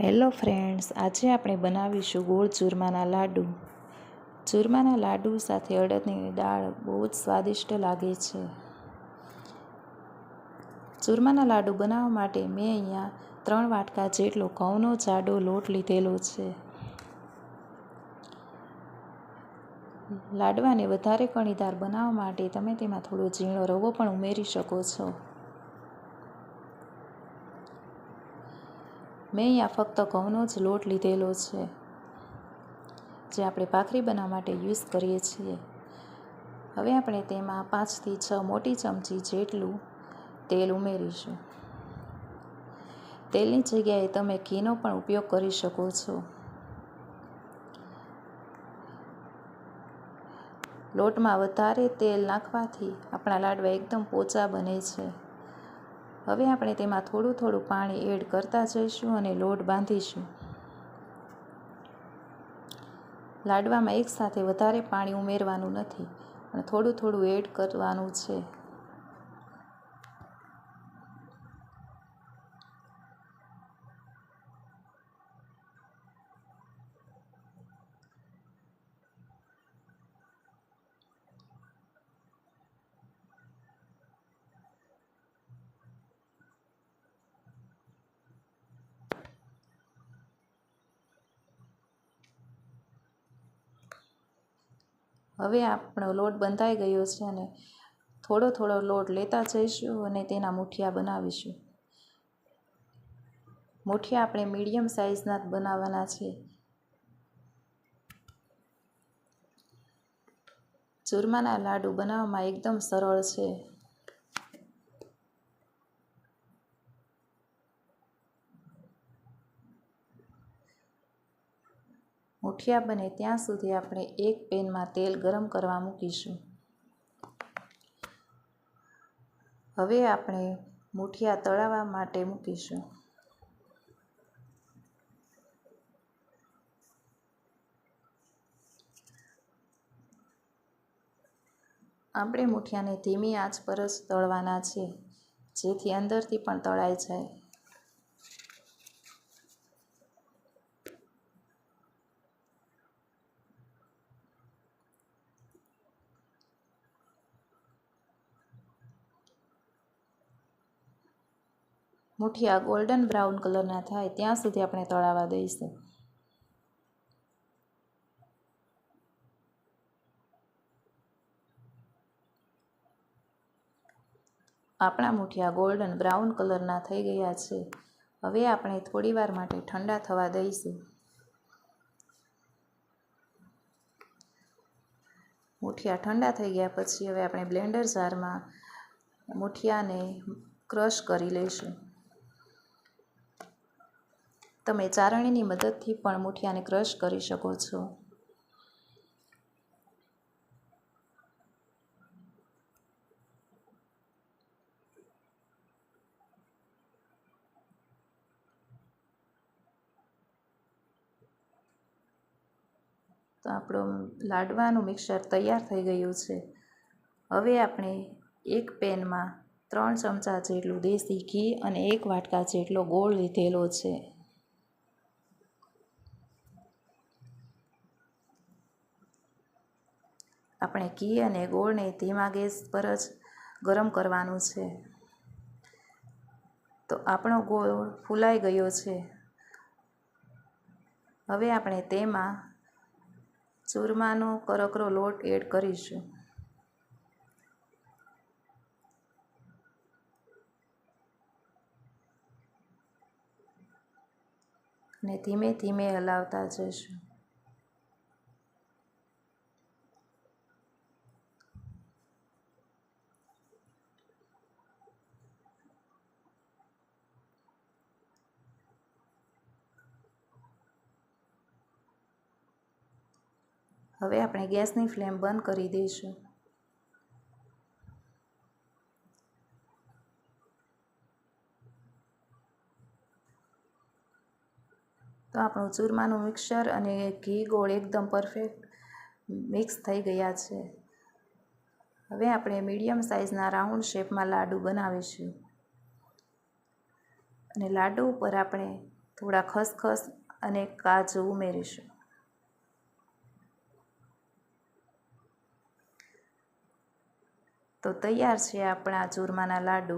Hello friends, આજે આપણે બનાવીશું ગોળ ચૂરમાના લાડુ. ચૂરમાના લાડુ સાથે અડદની દાળ બહુ જ સ્વાદિષ્ટ લાગે છે. ચૂરમાના લાડુ બનાવવા માટે મેં અહીંયા ત્રણ વાટકા જેટલો ઘઉંનો જાડો લોટ લીધેલો છે. લાડવાને વધારે કણીદાર બનાવવા માટે તમે તેમાં થોડો ઝીણો રવો પણ ઉમેરી શકો છો. મેં અહીંયા ફક્ત ઘઉંનો જ લોટ લીધેલો છે, જે આપણે ભાખરી બનાવવા માટે યુઝ કરીએ છીએ. હવે આપણે તેમાં પાંચથી છ મોટી ચમચી જેટલું તેલ ઉમેરીશું. તેલની જગ્યાએ તમે ઘીનો પણ ઉપયોગ કરી શકો છો. લોટમાં વધારે તેલ નાખવાથી આપણા લાડવા એકદમ પોચા બને છે. હવે આપણે તેમાં થોડું થોડું પાણી એડ કરતા જઈશું અને લોટ બાંધીશું. લાડવામાં એકસાથે વધારે પાણી ઉમેરવાનું નથી, પણ થોડું થોડું એડ કરવાનું છે. હવે આપણો લોટ બંધાઈ ગયો છે અને થોડો થોડો લોટ લેતા જઈશું અને તેના મુઠિયા બનાવીશું. મુઠિયા આપણે મીડિયમ સાઇઝના જ બનાવવાના છે. ચૂરમાના લાડુ બનાવવામાં એકદમ સરળ છે. મુઠિયા બને ત્યાં સુધી આપણે એક પેનમાં તેલ ગરમ કરવા મૂકીશું. હવે આપણે મુઠિયા તળાવવા માટે મૂકીશું. આપણે મુઠિયાને ધીમી આંચ પર જ તળવાના છે, જેથી અંદરથી પણ તળાઈ જાય. મુઠિયા ગોલ્ડન બ્રાઉન કલરના થાય, ત્યાં સુધી આપણે તળાવવા દઈશું. આપણા મુઠિયા ગોલ્ડન બ્રાઉન કલરના થઈ ગયા છે. હવે આપણે થોડી વાર માટે ઠંડા થવા દઈશું. મુઠિયા ઠંડા થઈ ગયા પછી હવે આપણે બ્લેન્ડર જારમાં મુઠિયાને ક્રશ કરી લઈશું. તમે ચારણીની મદદથી પણ મુઠિયાને ક્રશ કરી શકો છો. તો આપણું લાડવાનું મિક્સર તૈયાર થઈ ગયું છે. હવે આપણે એક પેનમાં ત્રણ ચમચા જેટલું દેશી ઘી અને એક વાટકા જેટલો ગોળ લીધેલો છે. આપણે ઘી અને ગોળને ધીમા ગેસ પર જ ગરમ કરવાનું છે. તો આપણો ગોળ ફૂલાઈ ગયો છે. હવે આપણે તેમાં ચૂરમાનો કરકરો લોટ એડ કરીશું. અને ધીમે ધીમે હલાવતા જઈશું. હવે આપણે ગેસની ફ્લેમ બંધ કરી દઈશું. તો આપણું ચૂરમાનું મિક્સર અને ઘી ગોળ એકદમ પરફેક્ટ મિક્સ થઈ ગયા છે. હવે આપણે મીડિયમ સાઇઝના રાઉન્ડ શેપમાં લાડુ બનાવીશું. અને લાડુ ઉપર આપણે થોડા ખસખસ અને કાજુ ઉમેરીશું. તો તૈયાર છે આપણા ચૂરમાના લાડુ.